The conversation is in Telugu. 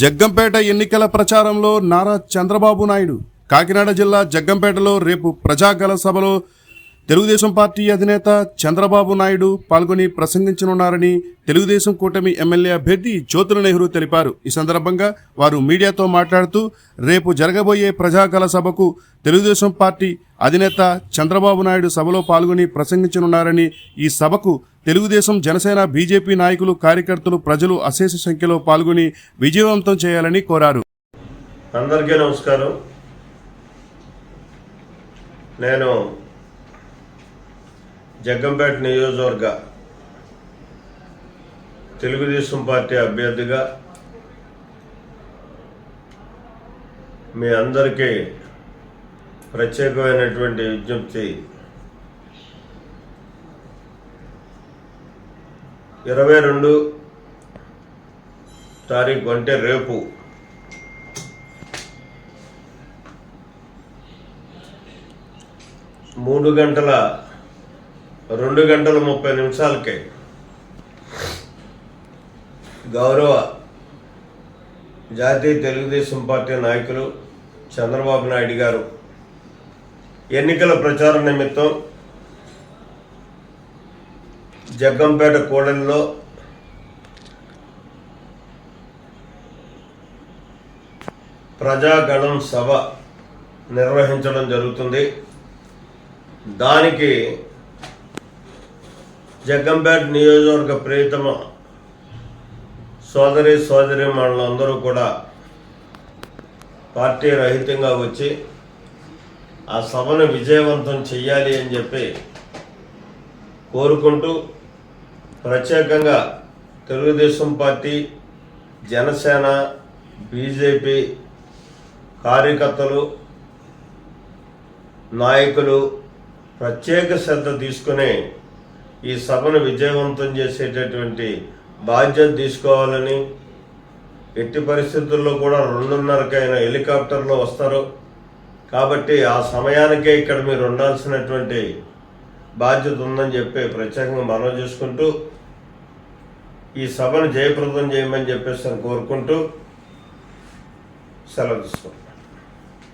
జగ్గంపేట ఎన్నికల ప్రచారంలో నారా చంద్రబాబు నాయుడు. కాకినాడ జిల్లా జగ్గంపేటలో రేపు ప్రజాగల సభలో తెలుగుదేశం పార్టీ అధినేత చంద్రబాబు నాయుడు పాల్గొని ప్రసంగించనున్నారని తెలుగుదేశం కూటమి ఎమ్మెల్యే అభ్యర్థి జ్యోతుల నెహ్రూ తెలిపారు. ఈ సందర్భంగా వారు మీడియాతో మాట్లాడుతూ రేపు జరగబోయే ప్రజాగల సభకు తెలుగుదేశం పార్టీ అధినేత చంద్రబాబు నాయుడు సభలో పాల్గొని ప్రసంగించనున్నారని ఈ సభకు తెలుగుదేశం జనసేన బీజేపీ నాయకులు కార్యకర్తలు ప్రజలు అశేష సంఖ్యలో పాల్గొని విజయవంతం చేయాలని కోరారు. అందరికీ నమస్కారం. నేను జగ్గంపేట నియోజకవర్గ తెలుగుదేశం పార్టీ అభ్యర్థిగా మీ అందరికీ ప్రత్యేకమైనటువంటి విజ్ఞప్తి ఇరవై రెండు తారీఖు అంటే రేపు. మూడు గంటల రెండు గంటల ముప్పై నిమిషాలకే. గౌరవ జాతీయ తెలుగుదేశం పార్టీ నాయకులు చంద్రబాబు నాయుడు గారు ఎన్నికల ప్రచార నిమిత్తం జగ్గంపేట కోడలిలో ప్రజాగణం సభ నిర్వహించడం జరుగుతుంది. దానికి జగ్గంపేట నియోజకవర్గ ప్రియతమ సోదరి సోదరి మనందరూ కూడా పార్టీ రహితంగా వచ్చి ఆ సభను విజయవంతం చెయ్యాలి అని చెప్పి కోరుకుంటూ ప్రత్యేకంగా తెలుగుదేశం పార్టీ జనసేన బీజేపీ కార్యకర్తలు నాయకులు ప్రత్యేక శ్రద్ధ తీసుకుని ఈ సభను విజయవంతం చేసేటటువంటి బాధ్యత తీసుకోవాలని ఎట్టి పరిస్థితుల్లో కూడా రెండున్నరకైనా హెలికాప్టర్లో వస్తారు. కాబట్టి ఆ సమయానికే ఇక్కడ మీరు ఉండాల్సినటువంటి బాధ్యత ఉందని చెప్పి ప్రత్యేకంగా మనవి చేసుకుంటూ ఈ సభను జయప్రదం చేయమని చెప్పేసి కోరుకుంటూ సెలవు తీసుకుంటాం